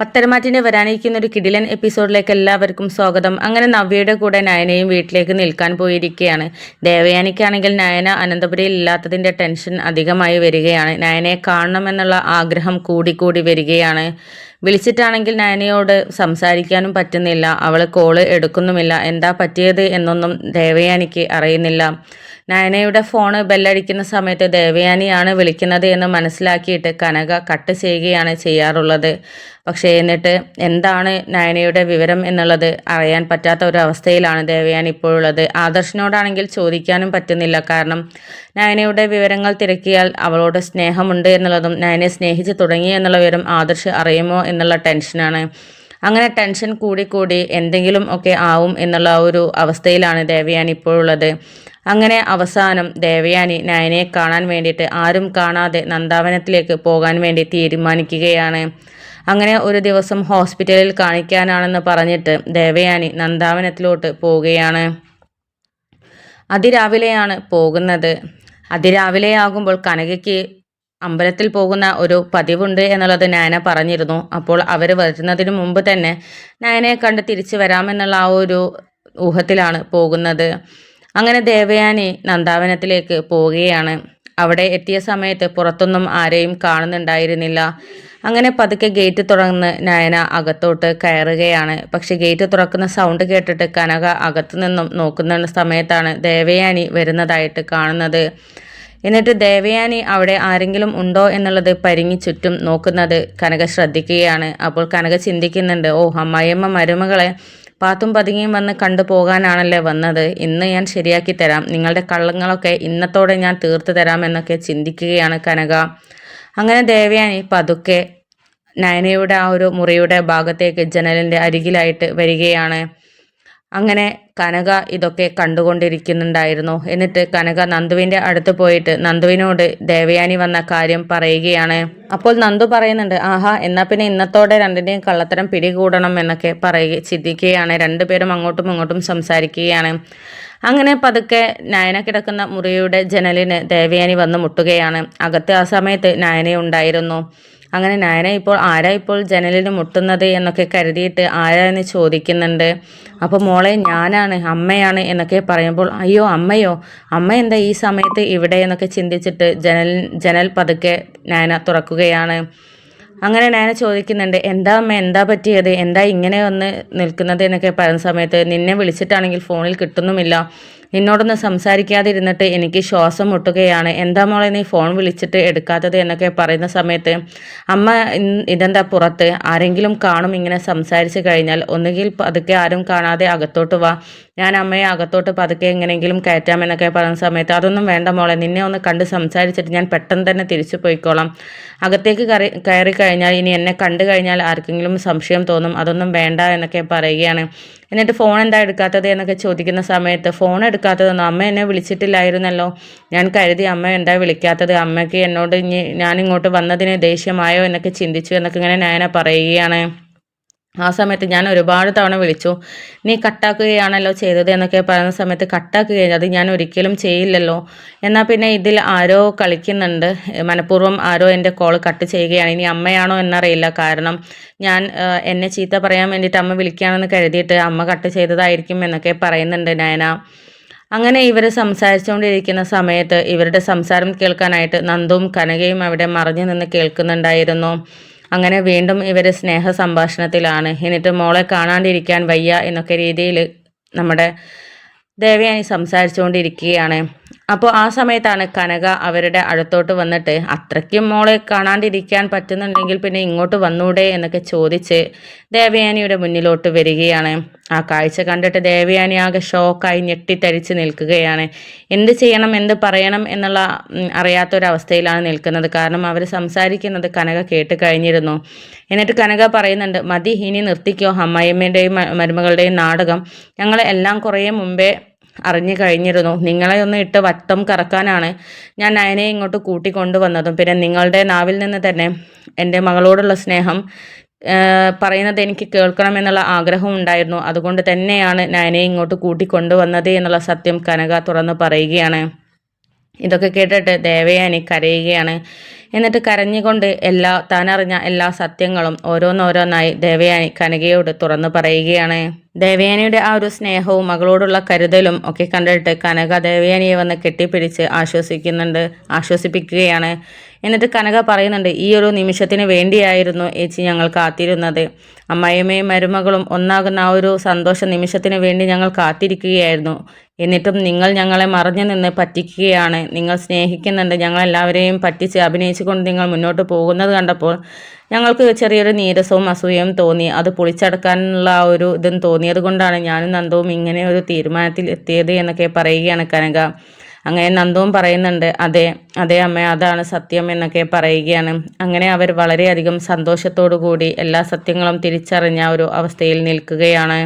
പത്തരമാറ്റിന്റെ വരാനിരിക്കുന്ന ഒരു കിടിലൻ എപ്പിസോഡിലേക്ക് എല്ലാവർക്കും സ്വാഗതം. അങ്ങനെ നവ്യയുടെ കൂടെ നയനയും വീട്ടിലേക്ക് നിൽക്കാൻ പോയിരിക്കുകയാണ്. ദേവയാനിക്കാണെങ്കിൽ നയന അനന്തപുരയിൽ ഇല്ലാത്തതിന്റെ ടെൻഷൻ അധികമായി വരികയാണ്. നയനയെ കാണണമെന്നുള്ള ആഗ്രഹം കൂടിക്കൂടി വരികയാണ്. വിളിച്ചിട്ടാണെങ്കിൽ നയനയോട് സംസാരിക്കാനും പറ്റുന്നില്ല. അവൾ കോൾ എടുക്കുന്നുമില്ല. എന്താ പറ്റിയത് എന്നൊന്നും ദേവയാനിക്ക് അറിയുന്നില്ല. നയനയുടെ ഫോണ് ബെല്ലടിക്കുന്ന സമയത്ത് ദേവയാനിയാണ് വിളിക്കുന്നത് എന്ന് മനസ്സിലാക്കിയിട്ട് കനക കട്ട് ചെയ്യുകയാണ് ചെയ്യാറുള്ളത്. പക്ഷേ എന്നിട്ട് എന്താണ് നയനയുടെ വിവരം എന്നുള്ളത് അറിയാൻ പറ്റാത്ത ഒരു അവസ്ഥയിലാണ് ദേവയാനി ഇപ്പോഴുള്ളത്. ആദർശിനോടാണെങ്കിൽ ചോദിക്കാനും പറ്റുന്നില്ല. കാരണം നയനയുടെ വിവരങ്ങൾ തിരക്കിയാൽ അവളോട് സ്നേഹമുണ്ട് എന്നുള്ളതും നയനെ സ്നേഹിച്ച് തുടങ്ങി എന്നുള്ള വിവരം ആദർശ് അറിയുമോ എന്നുള്ള ടെൻഷനാണ്. അങ്ങനെ ടെൻഷൻ കൂടി കൂടി എന്തെങ്കിലും ഒക്കെ ആവും എന്നുള്ള ഒരു അവസ്ഥയിലാണ് ദേവയാനി ഇപ്പോഴുള്ളത് അങ്ങനെ അവസാനം ദേവയാനി നയനയെ കാണാൻ വേണ്ടിയിട്ട് ആരും കാണാതെ നന്ദാവനത്തിലേക്ക് പോകാൻ വേണ്ടി തീരുമാനിക്കുകയാണ്. അങ്ങനെ ഒരു ദിവസം ഹോസ്പിറ്റലിൽ കാണിക്കാനാണെന്ന് പറഞ്ഞിട്ട് ദേവയാനി നന്ദാവനത്തിലോട്ട് പോവുകയാണ്. അതിരാവിലെയാണ് പോകുന്നത്. അതിരാവിലെ ആകുമ്പോൾ കനകയ്ക്ക് അമ്പലത്തിൽ പോകുന്ന ഒരു പതിവുണ്ട് എന്നുള്ളത് നയന പറഞ്ഞിരുന്നു. അപ്പോൾ അവർ വരുന്നതിന് മുമ്പ് തന്നെ നയനയെ കണ്ട് തിരിച്ചു വരാമെന്നുള്ള ആ ഒരു ഊഹത്തിലാണ് പോകുന്നത്. അങ്ങനെ ദേവയാനി നന്ദാവനത്തിലേക്ക് പോവുകയാണ്. അവിടെ എത്തിയ സമയത്ത് പുറത്തൊന്നും ആരെയും കാണുന്നുണ്ടായിരുന്നില്ല. അങ്ങനെ പതുക്കെ ഗേറ്റ് തുറന്ന് നയന അകത്തോട്ട് കയറുകയാണ്. പക്ഷെ ഗേറ്റ് തുറക്കുന്ന സൗണ്ട് കേട്ടിട്ട് കനക അകത്തു നിന്നും നോക്കുന്ന സമയത്താണ് ദേവയാനി വരുന്നതായിട്ട് കാണുന്നത്. എന്നിട്ട് ദേവയാനി അവിടെ ആരെങ്കിലും ഉണ്ടോ എന്നുള്ളത് പരിങ്ങി ചുറ്റും നോക്കുന്നത് കനക ശ്രദ്ധിക്കുകയാണ്. അപ്പോൾ കനക ചിന്തിക്കുന്നുണ്ട് ഓ അമ്മായിയമ്മ മരുമകളെ പാത്തും പതുങ്ങിയും വന്ന് കണ്ടു പോകാനാണല്ലേ വന്നത്. ഇന്ന് ഞാൻ ശരിയാക്കി തരാം. നിങ്ങളുടെ കള്ളങ്ങളൊക്കെ ഇന്നത്തോടെ ഞാൻ തീർത്തു തരാം എന്നൊക്കെ ചിന്തിക്കുകയാണ് കനക. അങ്ങനെ ദേവയാനി പതുക്കെ നയനയുടെ ആ ഒരു മുറിയുടെ ഭാഗത്തേക്ക് ജനലിന്റെ അരികിലായിട്ട് വരികയാണ്. അങ്ങനെ കനക ഇതൊക്കെ കണ്ടുകൊണ്ടിരിക്കുന്നുണ്ടായിരുന്നു. എന്നിട്ട് കനക നന്ദുവിന്റെ അടുത്ത് പോയിട്ട് നന്ദുവിനോട് ദേവയാനി വന്ന കാര്യം പറയുകയാണ്. അപ്പോൾ നന്ദു പറയുന്നുണ്ട് ആഹാ എന്നാ പിന്നെ ഇന്നത്തോടെ രണ്ടിന്റെയും കള്ളത്തരം പിടികൂടണം എന്നൊക്കെ പറയുക ചിന്തിക്കുകയാണ്. രണ്ടുപേരും അങ്ങോട്ടും ഇങ്ങോട്ടും സംസാരിക്കുകയാണ്. അങ്ങനെ പതുക്കെ നയന കിടക്കുന്ന മുറിയുടെ ജനലിന് ദേവയാനി വന്ന് മുട്ടുകയാണ്. അകത്ത് ആ സമയത്ത് നയന ഉണ്ടായിരുന്നു അങ്ങനെ നയന ഇപ്പോൾ ആരാ ഇപ്പോൾ ജനലിന് മുട്ടുന്നത് എന്നൊക്കെ കരുതിയിട്ട് ആരാ എന്ന് ചോദിക്കുന്നുണ്ട്. അപ്പോൾ മോളെ ഞാനാണ് അമ്മയാണ് എന്നൊക്കെ പറയുമ്പോൾ അയ്യോ അമ്മയോ അമ്മ എന്താ ഈ സമയത്ത് ഇവിടെ? എന്നൊക്കെ ചിന്തിച്ചിട്ട് ജനൽ ജനൽ പതുക്കെ നയന തുറക്കുകയാണ്. അങ്ങനെ നയന ചോദിക്കുന്നുണ്ട് എന്താ അമ്മ എന്താ പറ്റിയത്? എന്താ ഇങ്ങനെ ഒന്ന് നിൽക്കുന്നത്? എന്നൊക്കെ പറയുന്ന സമയത്ത് നിന്നെ വിളിച്ചിട്ടാണെങ്കിൽ ഫോണിൽ കിട്ടുന്നുമില്ല. നിന്നോടൊന്ന് സംസാരിക്കാതിരുന്നിട്ട് എനിക്ക് ശ്വാസം മുട്ടുകയാണ്. എന്താ മോളെ നീ ഫോൺ വിളിച്ചിട്ട് എടുക്കാത്തത് എന്നൊക്കെ പറയുന്ന സമയത്ത് അമ്മ ഇതെന്താ പുറത്ത്? ആരെങ്കിലും കാണും ഇങ്ങനെ സംസാരിച്ച് കഴിഞ്ഞാൽ ഒന്നുകിൽ പതുക്കെ ആരും കാണാതെ അകത്തോട്ട് വാ. ഞാൻ അമ്മയെ അകത്തോട്ട് പതുക്കെ എങ്ങനെയെങ്കിലും കയറ്റാമെന്നൊക്കെ പറയുന്ന സമയത്ത് അതൊന്നും വേണ്ട മോളെ നിന്നെ ഒന്ന് കണ്ട് സംസാരിച്ചിട്ട് ഞാൻ പെട്ടെന്ന് തന്നെ തിരിച്ചു പോയിക്കോളാം. അകത്തേക്ക് കയറി കയറി കഴിഞ്ഞാൽ ഇനി എന്നെ കണ്ടു കഴിഞ്ഞാൽ ആർക്കെങ്കിലും സംശയം തോന്നും. അതൊന്നും വേണ്ട എന്നൊക്കെ പറയുകയാണ്. എന്നിട്ട് ഫോൺ എന്താ എടുക്കാത്തത് എന്നൊക്കെ ചോദിക്കുന്ന സമയത്ത് ഫോൺ എടുക്കാത്തതൊന്നും അമ്മ എന്നെ വിളിച്ചിട്ടില്ലായിരുന്നല്ലോ. ഞാൻ കരുതി അമ്മ എന്താ വിളിക്കാത്തത്? അമ്മയ്ക്ക് എന്നോട് ഇനി ഞാൻ ഇങ്ങോട്ട് വന്നതിന് ദേഷ്യമായോ എന്നൊക്കെ ചിന്തിച്ചു എന്നൊക്കെ ഇങ്ങനെ നയന പറയുകയാണ്. ആ സമയത്ത് ഞാൻ ഒരുപാട് തവണ വിളിച്ചു നീ കട്ടാക്കുകയാണല്ലോ ചെയ്തത്? എന്നൊക്കെ പറയുന്ന സമയത്ത് കട്ടാക്കുകയാണ് അത് ഞാൻ ഒരിക്കലും ചെയ്യില്ലല്ലോ. എന്നാൽ പിന്നെ ഇതിൽ ആരോ കളിക്കുന്നുണ്ട്. മനഃപൂർവം ആരോ എന്റെ കോൾ കട്ട് ചെയ്യുകയാണ്. ഇനി അമ്മയാണോ എന്നറിയില്ല. കാരണം ഞാൻ എന്നെ ചീത്ത പറയാൻ വേണ്ടിയിട്ട് അമ്മ വിളിക്കുകയാണെന്ന് കരുതിയിട്ട് അമ്മ കട്ട് ചെയ്തതായിരിക്കും എന്നൊക്കെ പറയുന്നുണ്ട് നയന. അങ്ങനെ ഇവർ സംസാരിച്ചുകൊണ്ടിരിക്കുന്ന സമയത്ത് ഇവരുടെ സംസാരം കേൾക്കാനായിട്ട് നന്ദും കനകയും അവിടെ മറിഞ്ഞു നിന്ന് കേൾക്കുന്നുണ്ടായിരുന്നു. അങ്ങനെ വീണ്ടും ഇവർ സ്നേഹ സംഭാഷണത്തിലാണ് എന്നിട്ട് മോളെ കാണാണ്ടിരിക്കാൻ വയ്യ എന്നൊക്കെ രീതിയിൽ നമ്മുടെ ദേവയാനി സംസാരിച്ചുകൊണ്ടിരിക്കുകയാണ്. അപ്പോൾ ആ സമയത്താണ് കനക അവരുടെ അടുത്തോട്ട് വന്നിട്ട് അത്രയ്ക്കും മോളെ കാണാണ്ടിരിക്കാൻ പറ്റുന്നുണ്ടെങ്കിൽ പിന്നെ ഇങ്ങോട്ട് വന്നൂടെ എന്നൊക്കെ ചോദിച്ച് ദേവയാനിയുടെ മുന്നിലോട്ട് വരികയാണ്. ആ കാഴ്ച കണ്ടിട്ട് ദേവയാനി ആകെ ഷോക്കായി ഞെട്ടിത്തരിച്ച് നിൽക്കുകയാണ്. എന്ത് ചെയ്യണം എന്ത് പറയണം എന്നുള്ള അറിയാത്തൊരവസ്ഥയിലാണ് നിൽക്കുന്നത്. കാരണം അവർ സംസാരിക്കുന്നത് കനക കേട്ട് കഴിഞ്ഞിരുന്നു. എന്നിട്ട് കനക പറയുന്നുണ്ട് മതി ഇനി നിർത്തിക്കോ. അമ്മായിയമ്മേന്റെയും മരുമകളുടെയും നാടകം ഞങ്ങൾ എല്ലാം കുറേ മുമ്പേ അറിഞ്ഞു കഴിഞ്ഞിരുന്നു. നിങ്ങളെ ഒന്ന് ഇട്ട് വട്ടം കറക്കാനാണ് ഞാൻ നയനെ ഇങ്ങോട്ട് കൂട്ടിക്കൊണ്ടുവന്നതും. പിന്നെ നിങ്ങളുടെ നാവിൽ നിന്ന് തന്നെ എന്റെ മകളോടുള്ള സ്നേഹം പറയുന്നത് എനിക്ക് കേൾക്കണമെന്നുള്ള ആഗ്രഹം ഉണ്ടായിരുന്നു. അതുകൊണ്ട് തന്നെയാണ് നയനെ ഇങ്ങോട്ട് കൂട്ടിക്കൊണ്ടുവന്നത് എന്നുള്ള സത്യം കനക തുറന്ന് പറയുകയാണ്. ഇതൊക്കെ കേട്ടിട്ട് ദേവയാനി കരയുകയാണ്. എന്നിട്ട് കരഞ്ഞുകൊണ്ട് എല്ലാ താനറിഞ്ഞ എല്ലാ സത്യങ്ങളും ഓരോന്നോരോന്നായി ദേവയാനി കനകയോട് തുറന്നു പറയുകയാണ്. ദേവയാനിയുടെ ആ ഒരു സ്നേഹവും മകളോടുള്ള കരുതലും ഒക്കെ കണ്ടിട്ട് കനക ദേവയാനിയെ വന്ന് കെട്ടിപ്പിടിച്ച് ആശ്വസിക്കുന്നുണ്ട് ആശ്വസിപ്പിക്കുകയാണ്. എന്നിട്ട് കനക പറയുന്നുണ്ട് ഈ ഒരു നിമിഷത്തിന് വേണ്ടിയായിരുന്നു ഏച്ചി ഞങ്ങൾ കാത്തിരുന്നത്. അമ്മായിയമ്മയും മരുമകളും ഒന്നാകുന്ന ആ ഒരു സന്തോഷ നിമിഷത്തിന് വേണ്ടി ഞങ്ങൾ കാത്തിരിക്കുകയായിരുന്നു. എന്നിട്ടും നിങ്ങൾ ഞങ്ങളെ മറഞ്ഞു നിന്ന് പറ്റിക്കുകയാണ്. നിങ്ങൾ സ്നേഹിക്കുന്നുണ്ട്. ഞങ്ങളെല്ലാവരെയും പറ്റിച്ച് അഭിനയിച്ചുകൊണ്ട് നിങ്ങൾ മുന്നോട്ട് പോകുന്നത് കണ്ടപ്പോൾ ഞങ്ങൾക്ക് ചെറിയൊരു നീരസവും അസൂയയും തോന്നി. അത് പൊളിച്ചടക്കാനുള്ള ആ ഒരു ഇതും തോന്നിയത് കൊണ്ടാണ് ഞാനും നന്ദവും ഇങ്ങനെ ഒരു തീരുമാനത്തിൽ എത്തിയത് എന്നൊക്കെ പറയുകയാണ് കനക. അങ്ങനെ നന്ദവും പറയുന്നുണ്ട് അതെ അതെ അമ്മ അതാണ് സത്യം എന്നൊക്കെ പറയുകയാണ്. അങ്ങനെ അവർ വളരെയധികം സന്തോഷത്തോടു കൂടി എല്ലാ സത്യങ്ങളും തിരിച്ചറിഞ്ഞ ഒരു അവസ്ഥയിൽ നിൽക്കുകയാണ്.